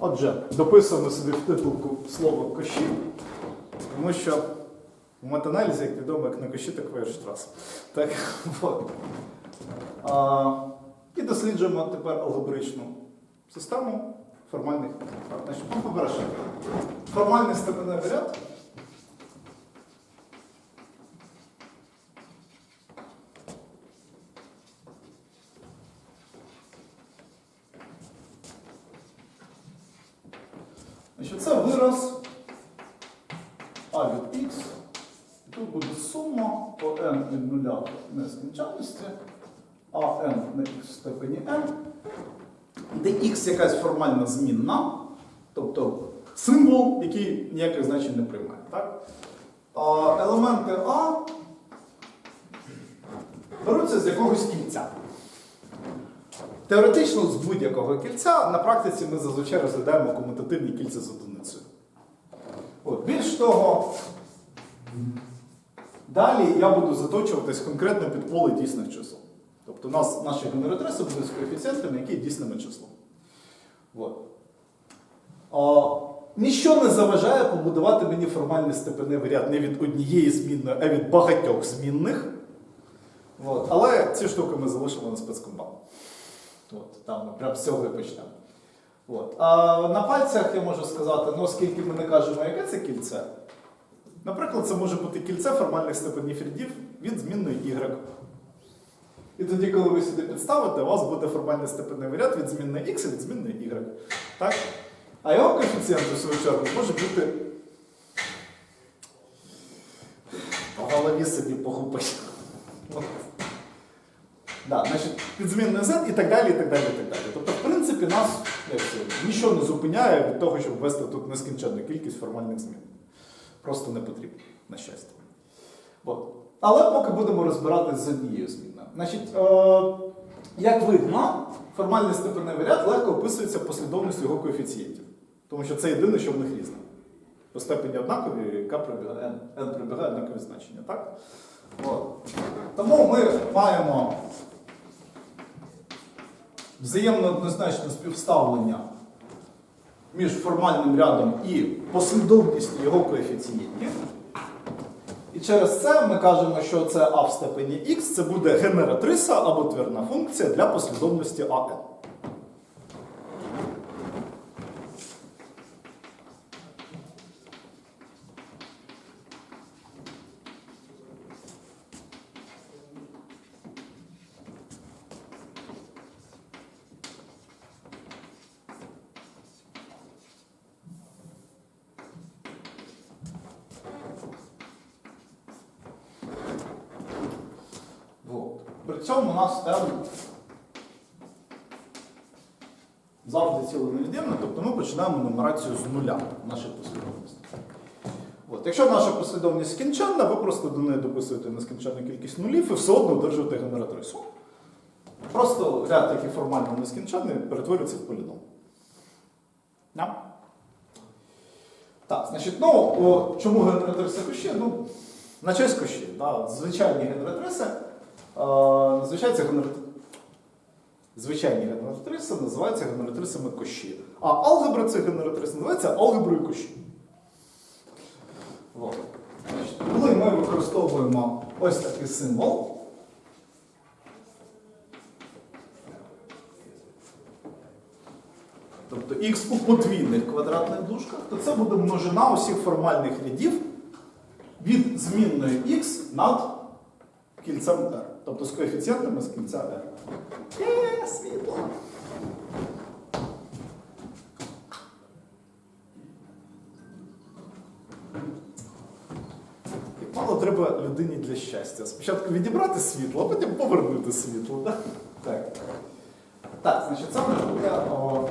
Отже, дописуємо собі в титулку слово кощі, тому що в метаналізі, як відомо, як на кощі, так вейерштрас. Так, от. А, і досліджуємо тепер алгебричну систему формальних. Ну, по-перше, формальний степенний ряд. Значить, це вираз а від х. І Тут буде сума по n від нуля до нескінченності, а n на х в степені n, де х якась формальна змінна, тобто символ, який ніяких значень не приймає. Так? А елементи А беруться з якогось кільця. Теоретично з будь-якого кільця на практиці ми зазвичай розглядаємо комутативні кільця з одиницею. От, більш того, далі я буду заточуватись конкретно під поле дійсних чисел. Тобто у нас наші генератриси будуть з коефіцієнтами, які дійсними числом. От. А, ніщо не заважає побудувати мені формальний степеневий ряд не від однієї змінної, а від багатьох змінних. От. Але ці штуки ми залишимо на спецкомбат. От, там ми прямо з цього і почнемо. От. А на пальцях я можу сказати, ну оскільки ми не кажемо, яке це кільце. Наприклад, це може бути кільце формальних степенів рядів від змінної y. І тоді, коли ви сюди підставите, у вас буде формальний степеневий ряд від змінної x і від змінної y. Так? А його коефіцієнт, у свою чергу, може бути по голові собі погубить. Да, значить, підзмінний z і так далі, і так далі, і так далі. Тобто, в принципі, нас нічого не зупиняє від того, щоб ввести тут нескінченну кількість формальних змін. Просто не потрібно, на щастя. От. Але поки будемо розбиратися з однією зміною. Значить, е, як видно, формальний степеневий ряд легко описується послідовністю його коефіцієнтів. Тому що це єдине, що в них різне. По степені однакові, К прибігає, N прибігає однакові значення. Так? От. Тому ми маємо взаємно однозначне співставлення між формальним рядом і послідовністю його коефіцієнтів. І через це ми кажемо, що це а в степені х це буде генератриса або твірна функція для послідовності АН. Вот. При цьому у нас m завжди ціле невід'ємне, тобто ми починаємо нумерацію з нуля нашої послідовності. От. Якщо наша послідовність скінченна, ви просто до неї дописуєте нескінченну кількість нулів і все одно одержуєте генератрису. Просто ряд, який формально нескінченний, перетворюється в поліном. Да? Так, значить, ну, о, чому генератриса кощі? Ну, на честь кощі. Да? Звичайні генератриси Е, Звичайні генератриси. Звичайні генератриси називаються генератрисами кощі. А алгебра цих генератрис називається алгеброю кощі. Коли ми використовуємо ось такий символ, тобто х у подвійних квадратних дужках, то це буде множина усіх формальних рядів від змінної х над кільцем r. Тобто з коефіцієнтами з кільця r. Є, світло. Як Мало треба людині для щастя. Спочатку відібрати світло, а потім повернути світло. да? Так. Так, значить, це може бути о,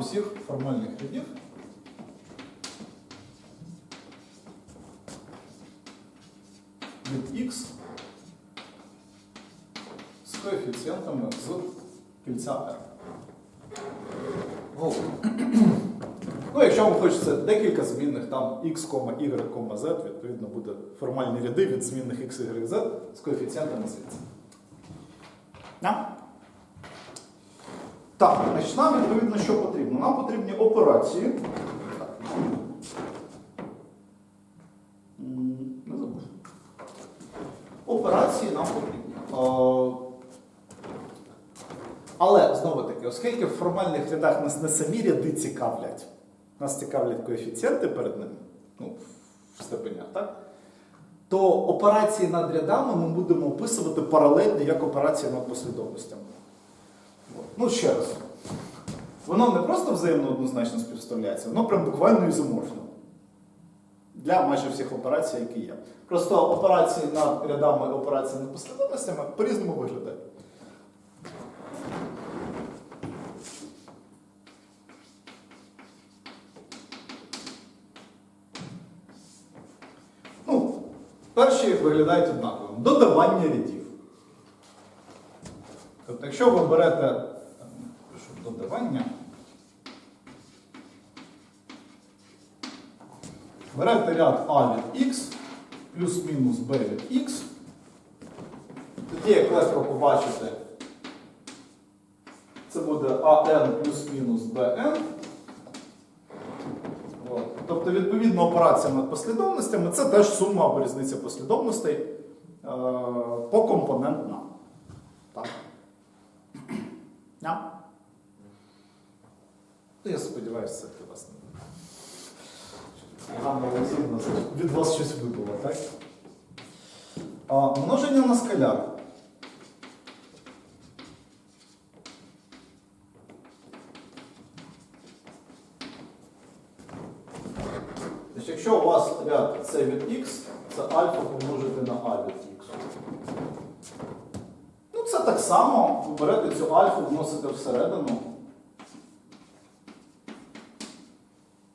усіх формальних рядів. Від х з коефіцієнтами з кільця r. О. Ну, якщо вам хочеться декілька змінних, там x, y, z, відповідно буде формальні ряди від змінних x, y, z з коефіцієнтами звідси. Да? Так, значить, нам відповідно, що потрібно? Нам потрібні операції. Так. М, Не забув. Операції нам потрібні. Е, Але знову таки, оскільки в формальних рядах нас не самі ряди цікавлять, нас цікавлять коефіцієнти перед ними, ну, в степенях, так? То операції над рядами ми будемо описувати паралельно як операції над послідовностями. От. Ну, ще раз. Воно не просто взаємно однозначно співставляється, воно прям буквально ізоморфно. Для майже всіх операцій, які є. Просто операції над рядами і операції над послідовностями по-різному виглядають. Ну, перші виглядають однаково. Додавання рядів. Тобто, якщо ви берете пишу, додавання, берете ряд А від Х плюс-мінус Б від Х, тоді, як легко побачите, це буде АН плюс-мінус БН. Тобто, відповідно, операція над послідовностями це теж сума або різниця послідовностей е, покомпонентна. Так. Yeah. Ну, Я сподіваюся, це для вас не Ганна Олексійовна від вас щось вибуло, так? А, множення на скаляр. Значить, якщо у вас ряд С від Х, це альфа помножити на А від Х. Ну, це так Берете цю альфу, вносите всередину.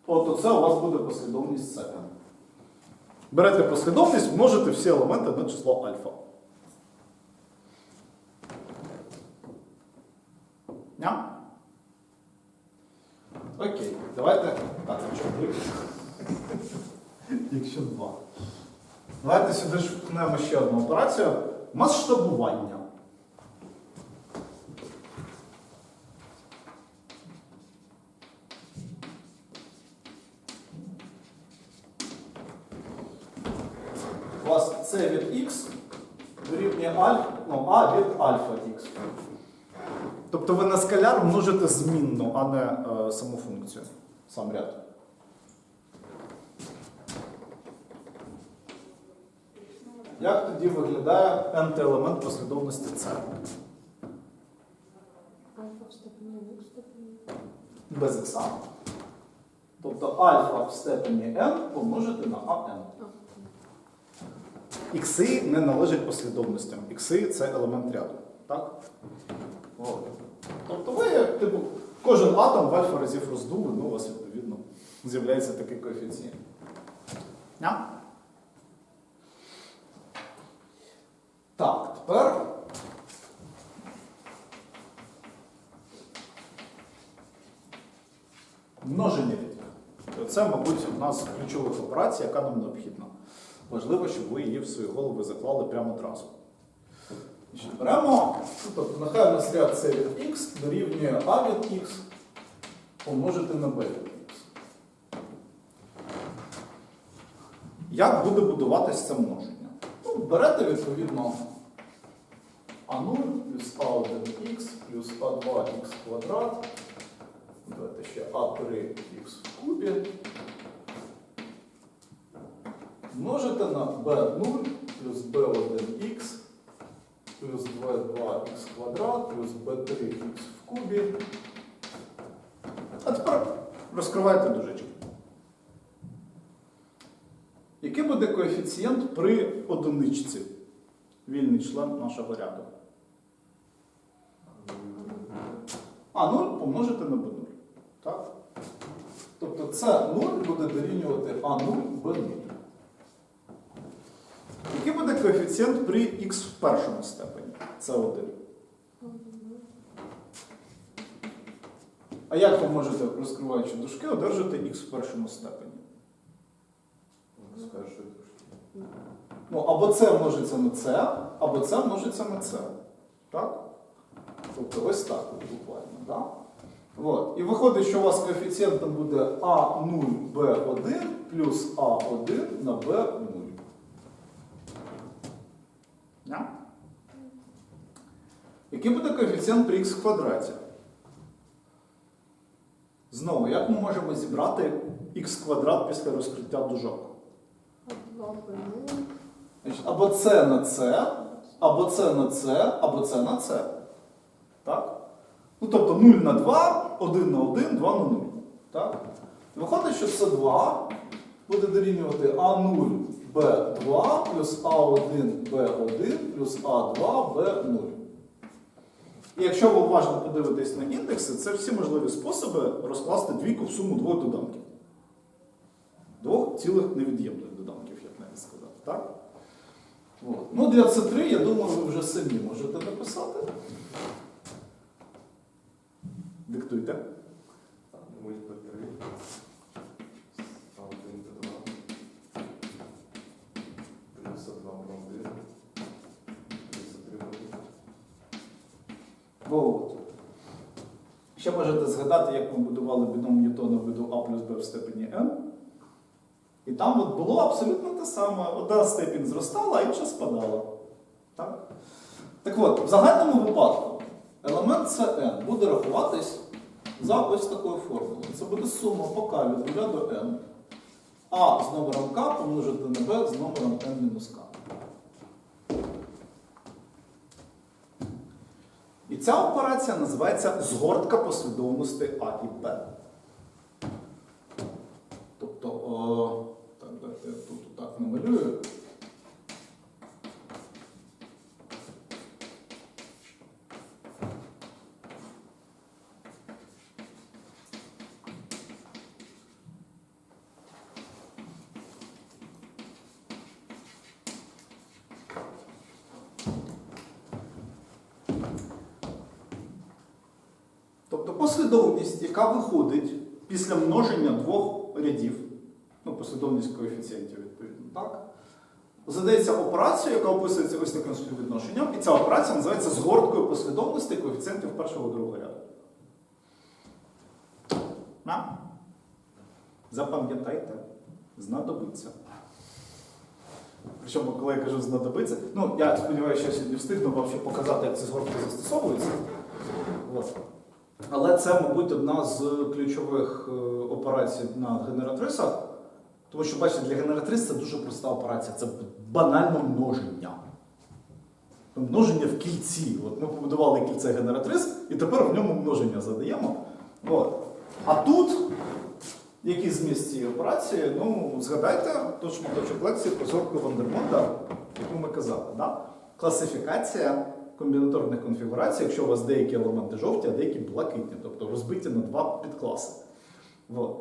От оце у вас буде послідовність С. Берете послідовність, множите всі елементи на число альфа. Ня? Окей, давайте. Так, якщо три. Якщо два. Давайте сюди ж вкнемо ще одну операцію. Масштабування. У вас С від Х дорівнює альфа, ну, А від альфа Х. Тобто ви на скаляр множите змінну, а не е, саму функцію, сам ряд. Як тоді виглядає nth елемент послідовності С? Альфа в степені в степені. Без х. Тобто альфа в степені n помножити на ан. Ікси не належать послідовностям. Ікси це елемент ряду. Так? От. Тобто ви, типу, кожен атом в альфа разів роздули, ну у вас відповідно з'являється такий коефіцієнт. Ня? Так, тепер. Множення рядів. Це, мабуть, одна з ключових операцій, яка нам необхідна. Важливо, щоб ви її в свої голови заклали прямо одразу. Значить, Беремо, ну, тобто нехай у нас С від Х дорівнює А від Х помножити на Б від Х. Як буде будуватись це множення? Ну, берете відповідно А0 плюс А1х плюс А2х квадрат. Давайте ще А3х в кубі. Множите на b0 плюс b1x плюс 2х квадрат плюс b3х в кубі. А тепер розкривайте дужечки. Який буде коефіцієнт при одиничці? Вільний член нашого ряду. А0 помножити на b0. Так? Тобто це 0 буде дорівнювати А0 b0. Який буде коефіцієнт при х в першому степені? Це 1. А як ви можете, розкриваючи дужки, одержати х в першому степені? З першої дужки. Ну, або це множиться на це, або це множиться на це. Так? Тобто ось так буквально. Да? От. І виходить, що у вас коефіцієнтом буде А0, Б1 плюс А1 на Б0. Yeah. Який буде коефіцієнт при х в квадраті? Знову, як ми можемо зібрати х квадрат після розкриття дужок? Два Б0. Або це на це, або це на це, або це на це. Так? Ну, тобто 0 на 2, 1 на 1, 2 на 0. Так? Виходить, що це 2 буде дорівнювати А0 Б2 плюс А1 Б1 плюс А2 Б0. І якщо ви уважно подивитесь на індекси, це всі можливі способи розкласти двійку в суму двох доданків. Двох цілих невід'ємних доданків, як навіть сказати. Так? От. Ну, Для С3, я думаю, ви вже самі можете написати. Диктуйте. Мульт От. Ще можете згадати, як ми будували біном Ньютона виду А плюс Б в степені n. І там от було абсолютно те саме. Одна степінь зростала, а інша спадала. Так? Так от, в загальному випадку елемент Cn буде рахуватись за ось такою формулою. Це буде сума по k від 0 до n. А з номером k помножити на b з номером n мінус k. І ця операція називається згортка послідовності А і Б. Тобто, о, так, давайте я тут так намалюю. Тобто послідовність, яка виходить після множення двох рядів, ну, послідовність коефіцієнтів, відповідно, так? Задається операція, яка описується ось таким співвідношенням, і ця операція називається згорткою послідовностей коефіцієнтів першого другого ряду. На? Запам'ятайте, знадобиться. Причому, коли я кажу знадобиться, ну я сподіваюся, що я сьогодні встигну вам ще показати, як ці згортки застосовуються. От. Але це, мабуть, одна з ключових е, операцій на генератрисах. Тому що, бачите, для генератрис це дуже проста операція. Це банально множення. Множення в кільці. От ми побудували кільце генератрис, і тепер в ньому множення задаємо. От. А тут, який зміст цієї операції, ну, згадайте той шматочок лекції про зорку Вандермонта, яку ми казали. Да? Класифікація комбінаторних конфігурацій, якщо у вас деякі елементи жовті, а деякі блакитні, тобто розбиті на два підкласи. От.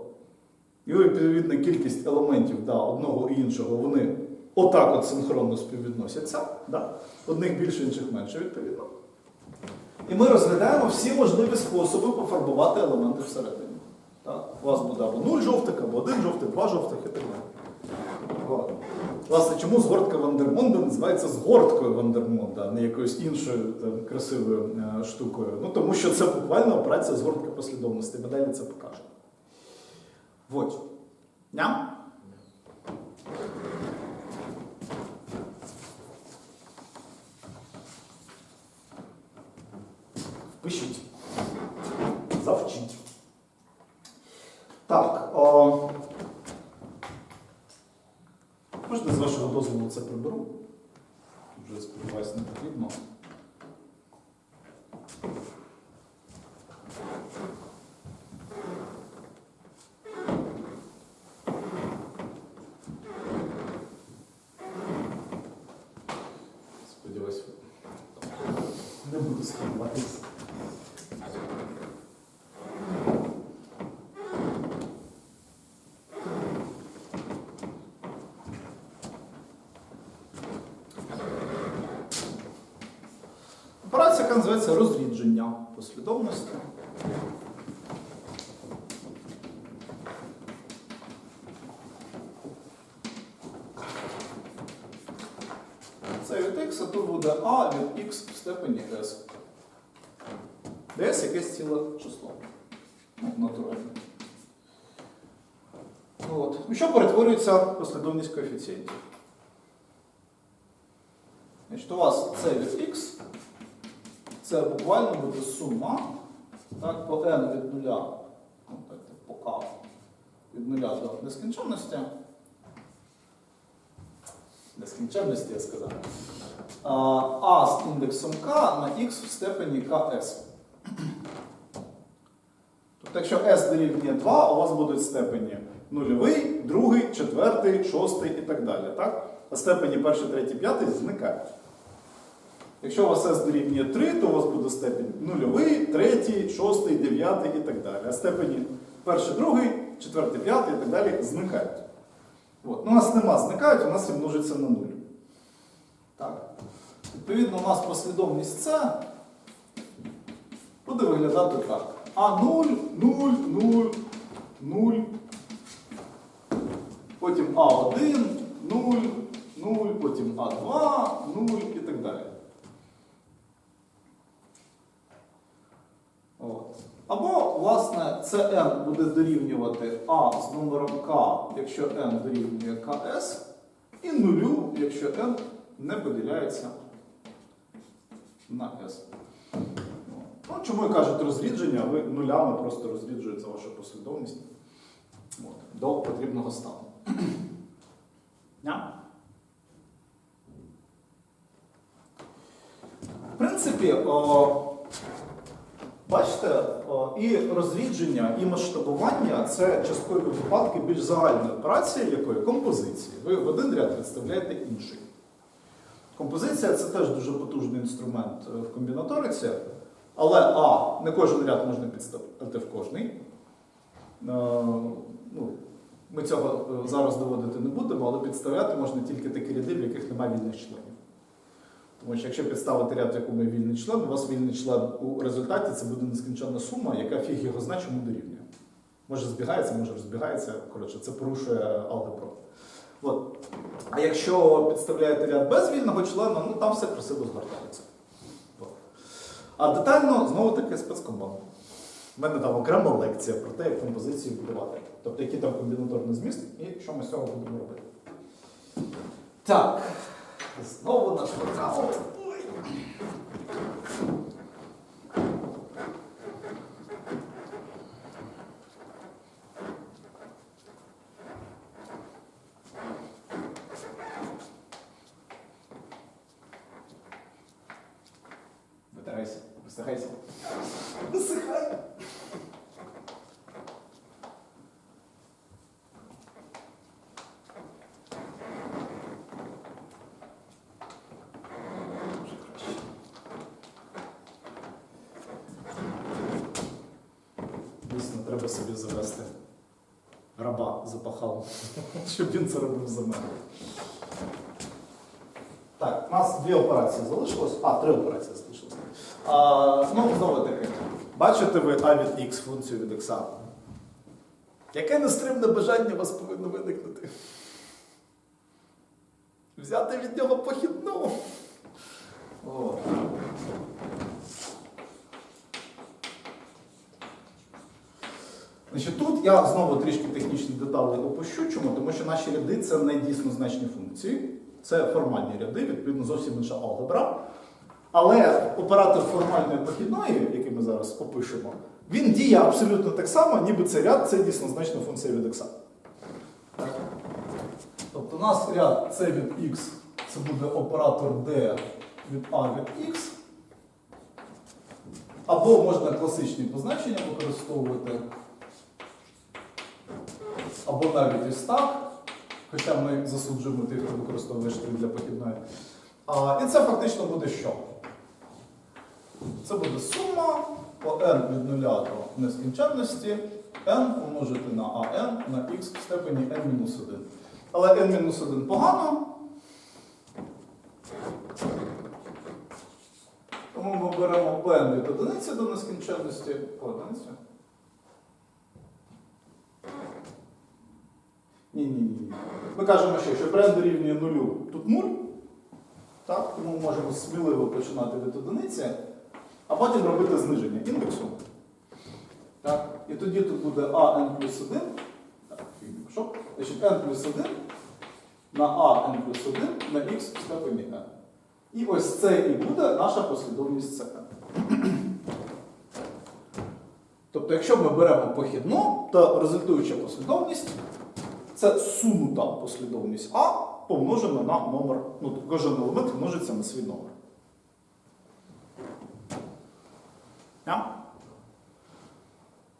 І відповідна кількість елементів да, одного і іншого, вони отак от синхронно співвідносяться. Да? Одних більше, інших менше, відповідно. І ми розглядаємо всі можливі способи пофарбувати елементи всередині. Так? У вас буде або 0 жовтих, або один жовтих, два жовтих і так далі. От. Власне, чому згортка Вандермонда називається згорткою Вандермонда, а не якоюсь іншою там, красивою е, штукою? Ну, тому що це буквально операція згортки послідовності. Ми далі це покажемо. Вот. Ням? Впишіть. Завчіть. Так. О... Можна з вашого дозволу це приберу? Вже сподіваюся, не потрібно. Сподіваюсь, не буду сховатися. Операція, яка називається розрідження послідовності. Це від x, а тут буде а від x в степені s. Де якесь ціле число. Ну, натурально. У що перетворюється послідовність коефіцієнтів? Значить, у вас це від це буквально буде сума так, по n від нуля, ну, так, по k від нуля до нескінченності. Нескінченності, я сказав. А, А з індексом k на x в степені ks. Тобто, якщо s дорівнює 2, у вас будуть степені нульовий, другий, четвертий, шостий і так далі. Так? А степені перший, третій, п'ятий зникають. Якщо у вас s дорівнює 3, то у вас буде степень нульовий, третій, шостий, дев'ятий і так далі. А степені перший, другий, четвертий, п'ятий і так далі зникають. От. Ну, у нас нема зникають, у нас і множиться на нуль. Так. Відповідно, у нас послідовність це буде виглядати так. А0, 0, 0, 0. Потім А1, 0, 0, потім А2, 0 і так далі. От. Або, власне, це n буде дорівнювати А з номером К, якщо n дорівнює КС, і нулю, якщо n не поділяється на S. Ну, чому і кажуть розрідження, ви нулями просто розріджуєте вашу послідовність от, до потрібного стану. В принципі, о, бачите, і розрідження, і масштабування це часткові випадки більш загальної операції, якої композиції. Ви в один ряд представляєте інший. Композиція це теж дуже потужний інструмент е, в комбінаториці, але А, не кожен ряд можна підставити в кожний. Е, Ну, ми цього е, зараз доводити не будемо, але підставляти можна тільки такі ряди, в яких немає вільних членів. Тому що якщо підставити ряд, в якому є вільний член, у вас вільний член у результаті це буде нескінченна сума, яка фіг його знає, чому дорівнює. Може збігається, може розбігається. Коротше, це порушує алгебру. От. А якщо підставляєте ряд без вільного члена, ну там все красиво згортається. А детально знову таки спецкомбан. У мене там окрема лекція про те, як композицію будувати. Тобто, який там комбінаторний зміст і що ми з цього будемо робити. Так. Знову наш вокал. Ой. Витирайся, висихайся. Висихай. Вже краще. Дійсно, треба собі завести раба запахав, щоб він це робив за мене. Так, у нас дві операції залишилось. А, три операції залишилось. А, ну, знову таки. Бачите ви А від X функцію від X. Яке нестримне бажання у вас повинно виникнути? Взяти від нього похідну. О. Значить, тут я знову трішки технічні деталі опущу. Чому? Тому що наші ряди це не дійснозначні функції, це формальні ряди, відповідно, зовсім інша алгебра. Але оператор формальної похідної, який ми зараз опишемо, він діє абсолютно так само, ніби це ряд це дійснозначна функція від x. Тобто у нас ряд c від x це буде оператор d від a від x. Або можна класичні позначення використовувати. Або навіть ось так. Хоча ми засуджуємо тих, хто використовує штрих для похідної. А, і це фактично буде що? Це буде сума по n від 0 до нескінченності n помножити на an на x в степені n-1. Але n-1 погано. Тому ми беремо n від одиниці до нескінченності по одиниці. Ні, ні, ні. Ми кажемо, що, що n дорівнює нулю, тут 0. Так, тому ми можемо сміливо починати від одиниці, а потім робити зниження індексу. Так. І тоді тут буде an плюс 1. Так. Значить, n плюс 1 на a n плюс 1 на x в степені n. І ось це і буде наша послідовність CN. Тобто, якщо ми беремо похідну, то результуюча послідовність це сунута послідовність А помножена на номер. Ну, кожен елемент множиться на свій номер. Я?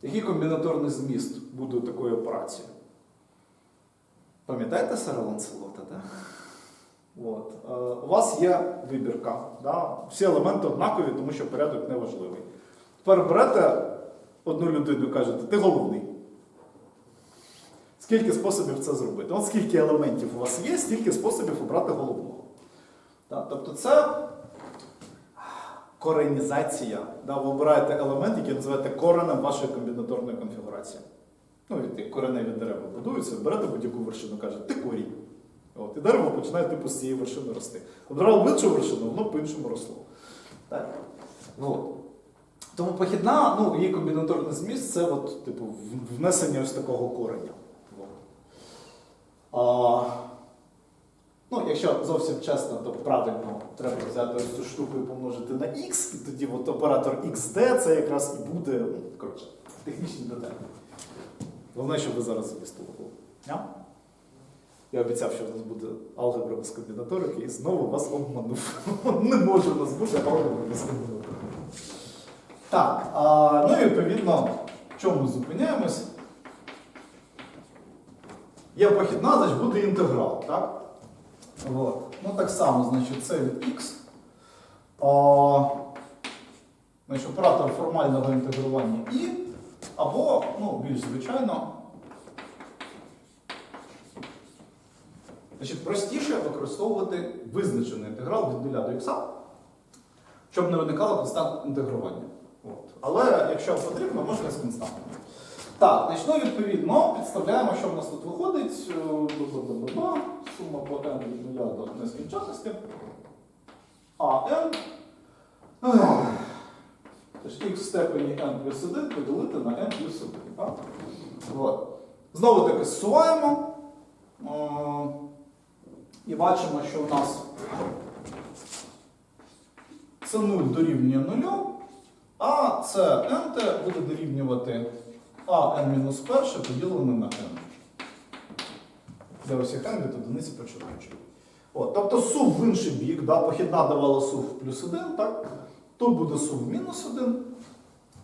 Який комбінаторний зміст буде у такої операції? Пам'ятаєте Сара Ланселота, так? От. Е, у вас є вибірка. Да? Всі елементи однакові, тому що порядок не важливий. Тепер берете одну людину і кажете, ти головний. Скільки способів це зробити? От скільки елементів у вас є, стільки способів обрати головного. Да? Тобто це коренізація. Да? Ви обираєте елемент, який називаєте коренем вашої комбінаторної конфігурації. Ну, як кореневі дерева будуються, берете будь-яку вершину, кажете, ти корінь. От, і дерево починає типу з цієї вершини рости. Обрали іншу вершину, воно по-іншому росло. Так? Ну. Тому похідна, ну, її комбінаторний зміст це от, типу, внесення ось такого кореня. От. А, ну, якщо зовсім чесно, то правильно треба взяти ось цю штуку і помножити на x, і тоді от оператор xd це якраз і буде. Ну, коротше, технічні деталі. Головне, щоб ви зараз. Yeah? Я обіцяв, що в нас буде алгебра без комбінаторики, і знову вас обманув. Не може в нас бути алгебра без комбінаторики. Так, а, ну і відповідно, в чому ми зупиняємось? Є похідна, значить буде інтеграл, так? От. Ну так само, значить, це від x. А, значить, оператор формального інтегрування і, або, ну, більш звичайно, Значить, простіше використовувати визначений інтеграл від 0 до х, щоб не виникало константне інтегрування. От. Але якщо потрібно, можна з константами. Так, значить, ну, відповідно, підставляємо, що в нас тут виходить. Е. Сума по n від 0 до нескінченності. А n. Тож x в степені n плюс 1 поділити на n плюс 1. Так? От. Знову таки зсуваємо. Е, І бачимо, що у нас це 0 дорівнює 0, а це n буде дорівнювати an-1 поділене на n. Для усіх n від одиниці починаючи. От, тобто сув в інший бік, да, похідна давала сув в плюс 1, так? тут буде сув в мінус 1,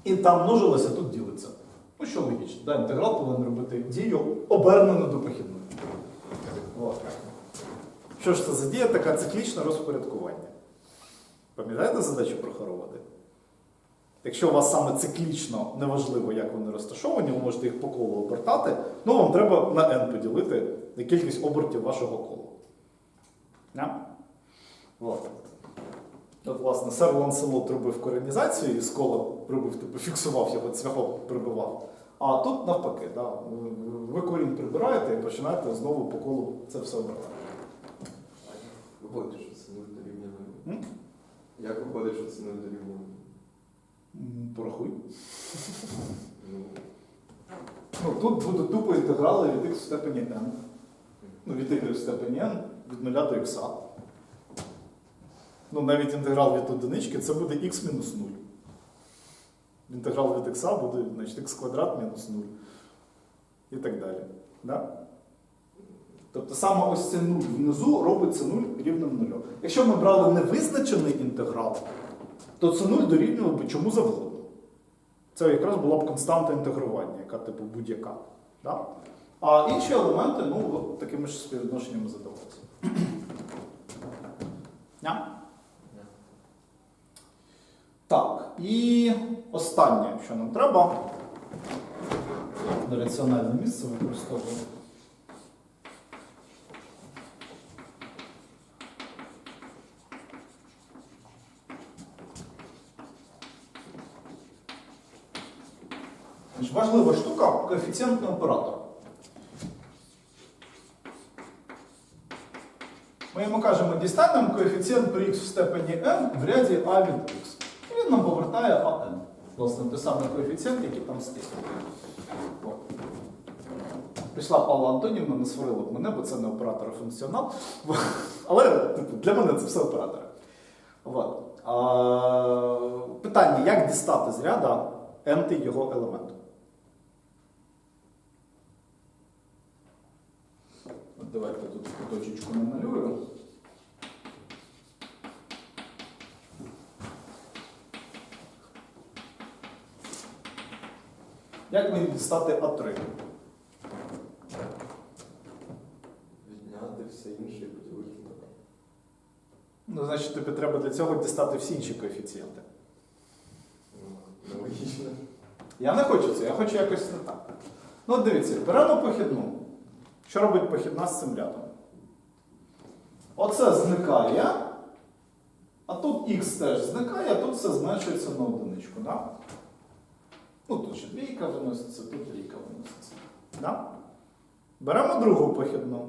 і там множилося, тут ділиться. Ну, що логічно, да, інтеграл повинен робити дію обернену до похідної. Що ж це за дія така циклічне розпорядкування? Пам'ятаєте задачу про хороводи? Якщо у вас саме циклічно неважливо, як вони розташовані, ви можете їх по колу обертати, ну вам треба на n поділити на кількість обертів вашого кола. Yeah? От. От, власне, сер Ланселот робив коренізацію і з кола робив, типу, фіксував його, цвяхом прибивав. А тут навпаки, да, ви- корінь прибираєте і починаєте знову по колу це все обертати. Виходить, що це 0 дорівнює Як виходить, що це 0 дорівнює 0? М, Порахуй. Ну, Ну, тут буде тупо інтеграли від x в степені n. Ну, від y в степені n від 0 до x. Ну, навіть інтеграл від одинички це буде x мінус 0. Інтеграл від x буде, значить, x квадрат мінус 0. І так далі. Да? Тобто саме ось це 0 внизу робиться 0 рівним 0. Якщо ми брали невизначений інтеграл, то це 0 дорівнювало би чому завгодно. Це якраз була б константа інтегрування, яка типу будь-яка. Да? А інші елементи, ну, от такими ж співвідношеннями задаваються. Yeah? Так, і останнє, що нам треба, на раціональне місце використовуємо. Значить, важлива штука коефіцієнтний оператор. Ми йому кажемо, дістанемо коефіцієнт при х в степені n в ряді a від x. І він нам повертає an. Власне, той самий коефіцієнт, який там стоїть. Прийшла Павла Антонівна, не сварила б мене, бо це не оператор, а функціонал. Але типу, для мене це все оператори. От. А, питання, як дістати з ряда n його елементу? От давайте тут точечку намалюю. Як мені дістати А3? Відняти все інше і на два. Ну, значить, тобі треба для цього дістати всі інші коефіцієнти. Ну, Нелогічно. Я не хочу це, я хочу якось не так. Ну, дивіться, беремо похідну. Що робить похідна з цим рядом? Оце зникає, а тут х теж зникає, а тут все зменшується на одиничку. Да? Ну, тут ще двійка виноситься, тут трійка виноситься. Да? Беремо другу похідну.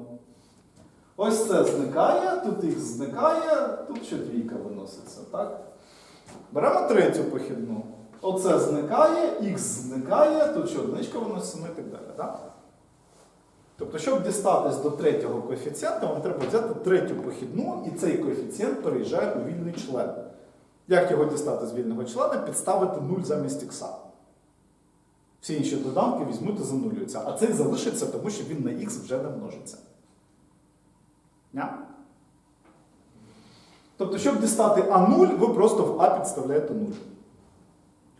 Ось це зникає, тут х зникає, тут ще двійка виноситься. Так? Беремо третю похідну. Оце зникає, х зникає, тут ще одиничка виноситься, ну і так далі. Да? Тобто, щоб дістатись до третього коефіцієнта, вам треба взяти третю похідну, і цей коефіцієнт переїжджає у вільний член. Як його дістати з вільного члена? Підставити 0 замість х. Всі інші доданки візьмуть і занулюються. А цей залишиться, тому що він на х вже не множиться. Ня? Тобто, щоб дістати А0, ви просто в А підставляєте 0.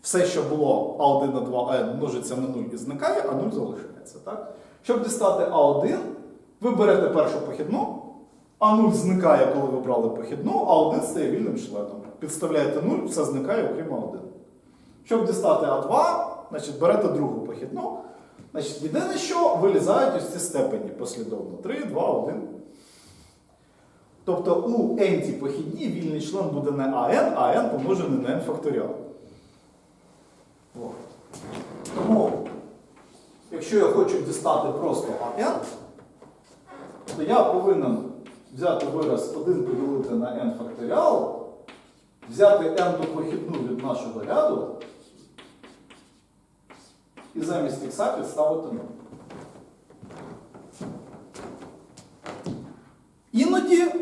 Все, що було А1 на 2 множиться на 0 і зникає, а 0 залишається. Так? Щоб дістати А1, ви берете першу похідну, А0 зникає, коли ви брали похідну, А1 стає вільним членом. Підставляєте 0, все зникає, окрім А1. Щоб дістати А2, значить, берете другу похідну. Значить, єдине, що вилізають ось ці степені послідовно. 3, 2, 1. Тобто у n похідній вільний член буде не АН, а n помножений на n факторіал. От. Тому, якщо я хочу дістати просто АН, то я повинен взяти вираз 1 поділити на n факторіал, взяти n до похідну від нашого ряду і замість х підставити 0. Іноді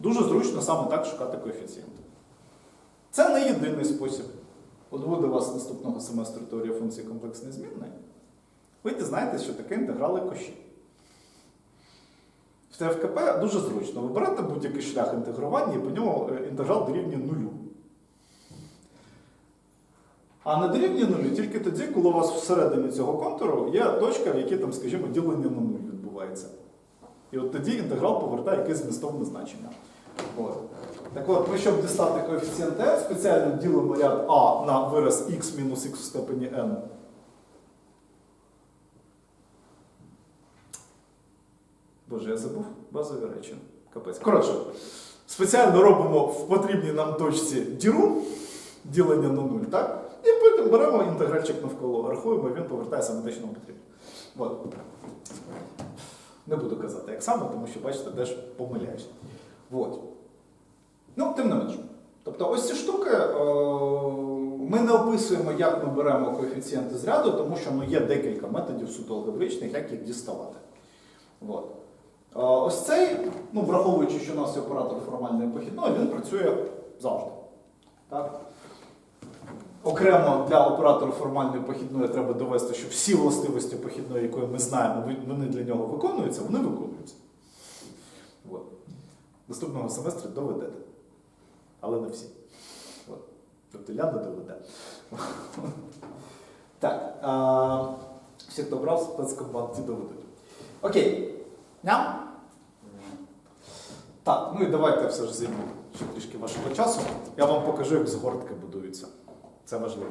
дуже зручно саме так шукати коефіцієнти. Це не єдиний спосіб. От буде у вас наступного семестру теорія функції комплексної змінної, ви дізнаєтесь, що таке інтеграли коші. В ТФКП дуже зручно. Ви берете будь-який шлях інтегрування і по ньому е, інтеграл дорівнює нулю. А не дорівнює нулю тільки тоді, коли у вас всередині цього контуру є точка, в якій там, скажімо, ділення на нуль відбувається. І от тоді інтеграл повертає якесь змістовне значення. Так от, ми, щоб дістати коефіцієнт n, спеціально ділимо ряд А на вираз x мінус x в степені n. Боже, я забув базові речі. Капець. Коротше, спеціально робимо в потрібній нам точці діру, ділення на нуль, так? І потім беремо інтегральчик навколо, рахуємо, і він повертає саме те, що нам потрібно. От. Не буду казати, як саме, тому що, бачите, теж помиляюсь. От. Ну, тим не менше. Тобто, ось ці штуки е, ми не описуємо, як ми беремо коефіцієнти з ряду, тому що ну, є декілька методів суто алгебричних, як їх діставати. От. Е, ось цей, ну, враховуючи, що у нас є оператор формальної похідної, він працює завжди. Так? Окремо для оператора формальної похідної треба довести, що всі властивості похідної, якої ми знаємо, вони для нього виконуються, вони виконуються. От. Наступного семестру доведете. Але не всі. От. Тобто не доведе. Так. А, всі, хто брав спецкомбат, ці доведуть. Окей. Ням? Так, ну і давайте все ж займу ще трішки вашого часу. Я вам покажу, як згортки будуються. Це важливо.